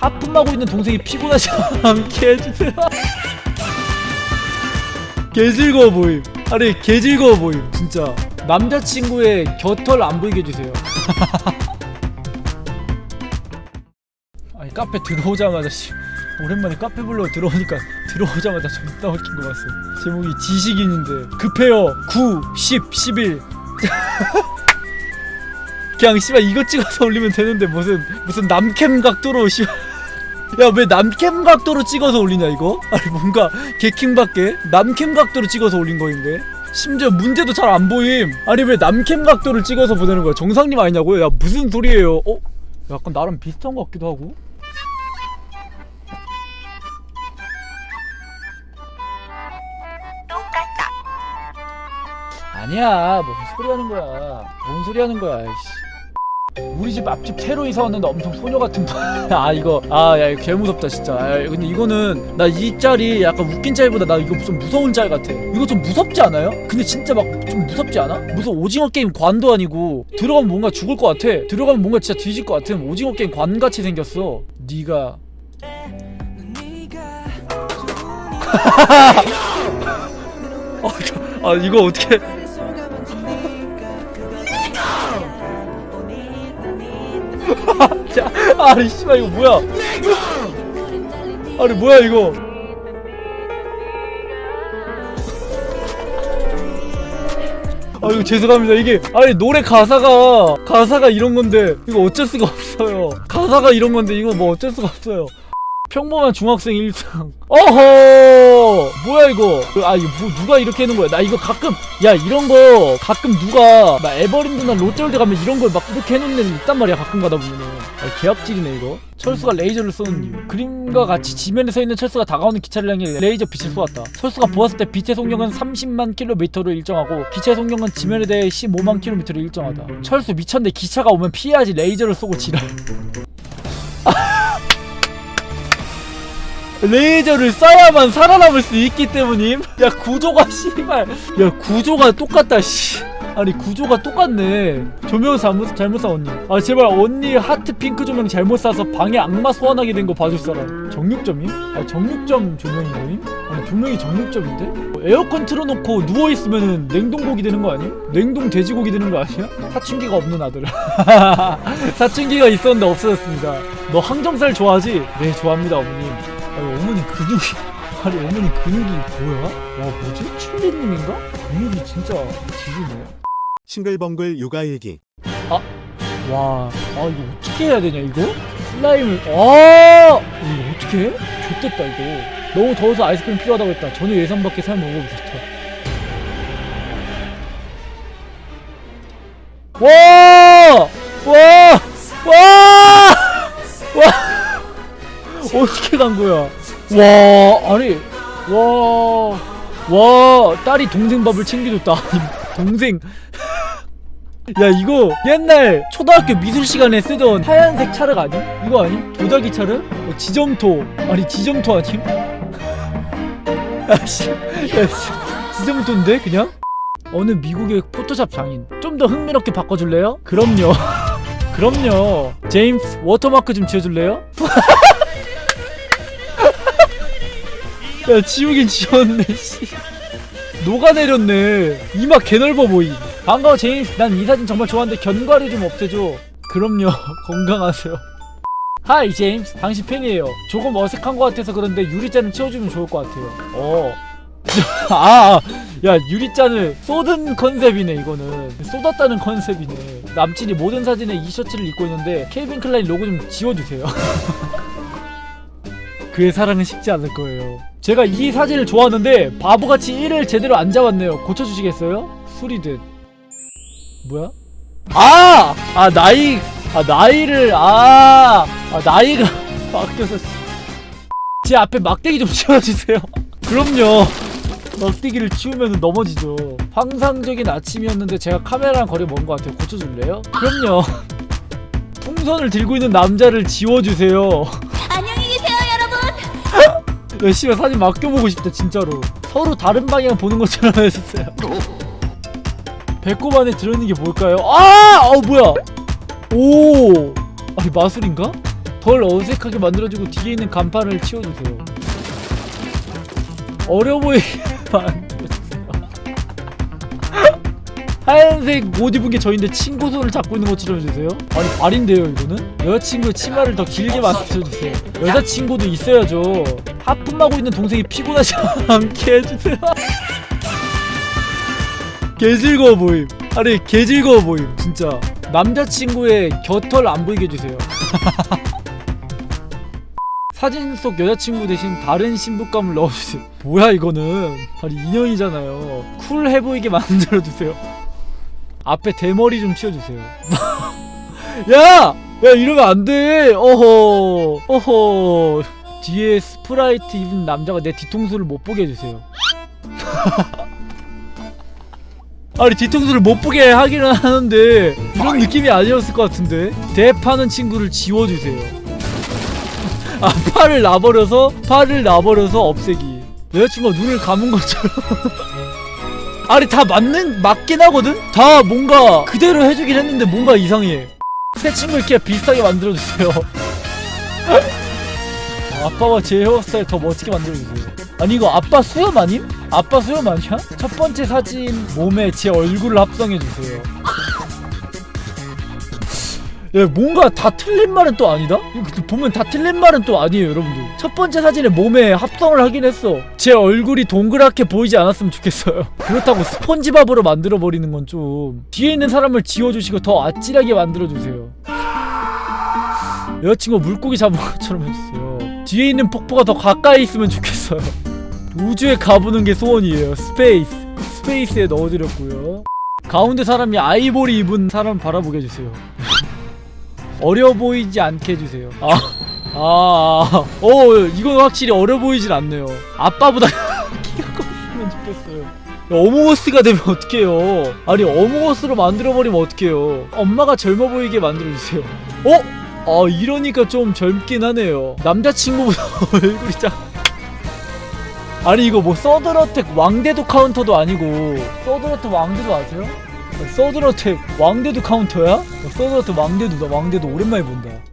하품하고 있는 동생이 피곤하지 않게 해주세요. 개 즐거워 보임. 아니 개 즐거워 보임 진짜. 남자친구의 곁털 안 보이게 해주세요. 아니 카페 들어오자마자 씨 오랜만에 카페 불러 들어오니까 들어오자마자 존나 웃긴 거 봤어 제목이 지식인인데 급해요. 9, 10, 11 그냥 씨발 이거 찍어서 올리면 되는데 무슨 무슨 남캠 각도로 씨발 야 왜 남캠 각도로 찍어서 올리냐 이거? 아니 뭔가 개킹밖에 남캠 각도로 찍어서 올린 거인데? 심지어 문제도 잘 안 보임. 아니 왜 남캠 각도를 찍어서 보내는 거야? 정상님 아니냐고요? 야 무슨 소리예요? 어? 약간 나랑 비슷한 것 같기도 하고. 아니야 뭔 소리 하는 거야? 뭔 소리 하는 거야 이씨 우리 집 앞집 새로 이사 왔는데 엄청 소녀 같은 아 이거 아 야 이거 개 무섭다 진짜. 아, 근데 이거는 나 이 짤이 약간 웃긴 짤보다 나 이거 좀 무서운 짤 같아. 이거 좀 무섭지 않아요? 근데 진짜 막 좀 무섭지 않아? 무슨 오징어 게임 관도 아니고 들어가면 뭔가 죽을 것 같아. 들어가면 뭔가 진짜 뒤질 것 같은 오징어 게임 관 같이 생겼어. 네가. 아, 아 이거 어떻게 아니 씨발 이거 뭐야? 아니 뭐야 이거? 아 이거 죄송합니다 이게 아니 노래 가사가 가사가 이런 건데 이거 어쩔 수가 없어요 가사가 이런 건데 이거 뭐 어쩔 수가 없어요 평범한 중학생 일상. 어허! 뭐야 이거? 아 이거 뭐 누가 이렇게 하는 거야? 나 이거 가끔 야 이런 거 가끔 누가 막 에버랜드나 롯데월드 가면 이런 걸 막 이렇게 해놓는 애들 있단 말이야 가끔 가다 보면은. 아 개합질이네 이거. 철수가 레이저를 쏘는 이유. 그림과 같이 지면에 서 있는 철수가 다가오는 기차를 향해 레이저 빛을 쏘았다. 철수가 보았을 때 빛의 속력은 30만 킬로미터로 일정하고 기차의 속력은 지면에 대해 15만 킬로미터로 일정하다. 철수 미쳤네. 기차가 오면 피해야지 레이저를 쏘고 지랄 레이저를 쏴야만 살아남을 수 있기 때문임. 야 구조가 씨발. 야 구조가 똑같다 씨. 아니 구조가 똑같네. 조명 잘못 잘못 쏴 언니. 아 제발 언니 하트 핑크 조명 잘못 쏴서 방에 악마 소환하게 된 거 봐줄 사람. 정육점임? 아 정육점 조명이 뭐임? 아니 조명이 정육점인데? 뭐 에어컨 틀어놓고 누워 있으면은 냉동고기 되는 거 아니야? 냉동 돼지고기 되는 거 아니야? 사춘기가 없는 아들. 사춘기가 있었는데 없어졌습니다. 너 항정살 좋아하지? 네 좋아합니다 어머님. 아니 어머니 근육이 아니 어머니 근육이 뭐야? 와 뭐지? 춘리님인가? 근육이 진짜 지리네 싱글벙글 육아일기 와, 아 이거 어떻게 해야 되냐 이거? 슬라임을 아 이거 어떻게 해? 좋됐다 이거 너무 더워서 아이스크림 필요하다고 했다 전혀 예상 밖의 삶을 먹어보셨다 와! 와! 와! 와! 어떻게 간 거야? 와, 아니, 와, 와, 딸이 동생 밥을 챙겨줬다. 아니, 동생. 야, 이거 옛날 초등학교 미술 시간에 쓰던 하얀색 차륵 아니? 이거 아니? 도자기 차륵? 어, 지점토. 아니, 지점토 아님? 야, 씨. 야, 씨. 지점토인데, 그냥? 어느 미국의 포토샵 장인. 좀 더 흥미롭게 바꿔줄래요? 그럼요. 그럼요. 제임스, 워터마크 좀 지어줄래요? 야 지우긴 지웠네 씨. 녹아내렸네. 이마 개넓어 보임 반가워 제임스 난 이 사진 정말 좋아하는데 견과류 좀 없애줘. 그럼요. 건강하세요. 하이 제임스 당신 팬이에요. 조금 어색한 것 같아서 그런데 유리잔을 채워주면 좋을 것 같아요. 어. 아, 아, 야 유리잔을 쏟은 컨셉이네 이거는. 쏟았다는 컨셉이네. 남친이 모든 사진에 이 셔츠를 입고 있는데 케이빈 클라인 로고 좀 지워주세요. 그의 사랑은 식지 않을 거예요. 제가 이 사진을 좋아하는데 바보같이 1을 제대로 안 잡았네요. 고쳐주시겠어요? 수리듯. 뭐야? 아! 아 나이 아 나이를 아, 아 나이가 바뀌어서 씨. 제 앞에 막대기 좀 치워주세요. 그럼요. 막대기를 치우면 넘어지죠. 환상적인 아침이었는데 제가 카메라랑 거리 먼 것 같아요. 고쳐줄래요? 그럼요. 풍선을 들고 있는 남자를 지워주세요. 야, 씨발 사진 맡겨보고 싶다 진짜로 서로 다른 방향 보는 것처럼 해주세요 배꼽 안에 들어있는 게 뭘까요? 아! 어 뭐야 오 아니 마술인가? 덜 어색하게 만들어주고 뒤에 있는 간판을 치워주세요 어려 보이게 만 하얀색 옷 입은 게 저인데 친구 손을 잡고 있는 것처럼 해주세요. 아니 발인데요 이거는? 여자친구의 치마를 더 길게 만들어주세요. 여자친구도 있어야죠. 하품하고 있는 동생이 피곤하지 않게 해주세요. 개즐거워 보임. 아니 개즐거워 보임 진짜. 남자친구의 곁털 안 보이게 해주세요. 사진 속 여자친구 대신 다른 신부감을 넣어주세요. 뭐야 이거는? 아니 인형이잖아요. 쿨해 보이게 만들어주세요 앞에 대머리 좀 치워주세요. 야! 야 이러면 안 돼! 어허! 어허! 뒤에 스프라이트 입은 남자가 내 뒤통수를 못 보게 해주세요. 아니 뒤통수를 못 보게 하기는 하는데 이런 느낌이 아니었을 것 같은데? 대파는 친구를 지워주세요. 아 팔을 놔버려서 팔을 놔버려서 없애기. 여자친구가 눈을 감은 것처럼 아니 다 맞는 맞긴 하거든? 다 뭔가 그대로 해주긴 했는데 뭔가 이상해. 새 친구 이렇게 비슷하게 만들어주세요. 아빠와 제 헤어스타일 더 멋지게 만들어주세요. 아니 이거 아빠 수염 아님? 아빠 수염 아니야? 첫 번째 사진 몸에 제 얼굴을 합성해주세요 야 뭔가 다 틀린 말은 또 아니다? 보면 다 틀린 말은 또 아니에요 여러분들. 첫 번째 사진에 몸에 합성을 하긴 했어. 제 얼굴이 동그랗게 보이지 않았으면 좋겠어요. 그렇다고 스폰지밥으로 만들어버리는 건 좀 뒤에 있는 사람을 지워주시고 더 아찔하게 만들어주세요. 여자친구 물고기 잡은 것처럼 해주세요. 뒤에 있는 폭포가 더 가까이 있으면 좋겠어요. 우주에 가보는 게 소원이에요. 스페이스. 스페이스에 넣어드렸고요. 가운데 사람이 아이보리 입은 사람 바라보게 해주세요 어려 보이지 않게 해주세요. 아, 아, 아. 어, 이건 확실히 어려 보이진 않네요. 아빠보다 키가 컸으면 좋겠어요. 야, 어몽어스가 되면 어떡해요? 아니 어몽어스로 만들어버리면 어떡해요? 엄마가 젊어 보이게 만들어주세요. 어? 아 이러니까 좀 젊긴 하네요. 남자친구보다 얼굴이 작 아니 이거 뭐 서든어택 왕대도 카운터도 아니고 서든어택 왕대도 아세요? 서든어택 왕대도 카운터야? 서든어택 왕대도다 왕대도 오랜만에 본다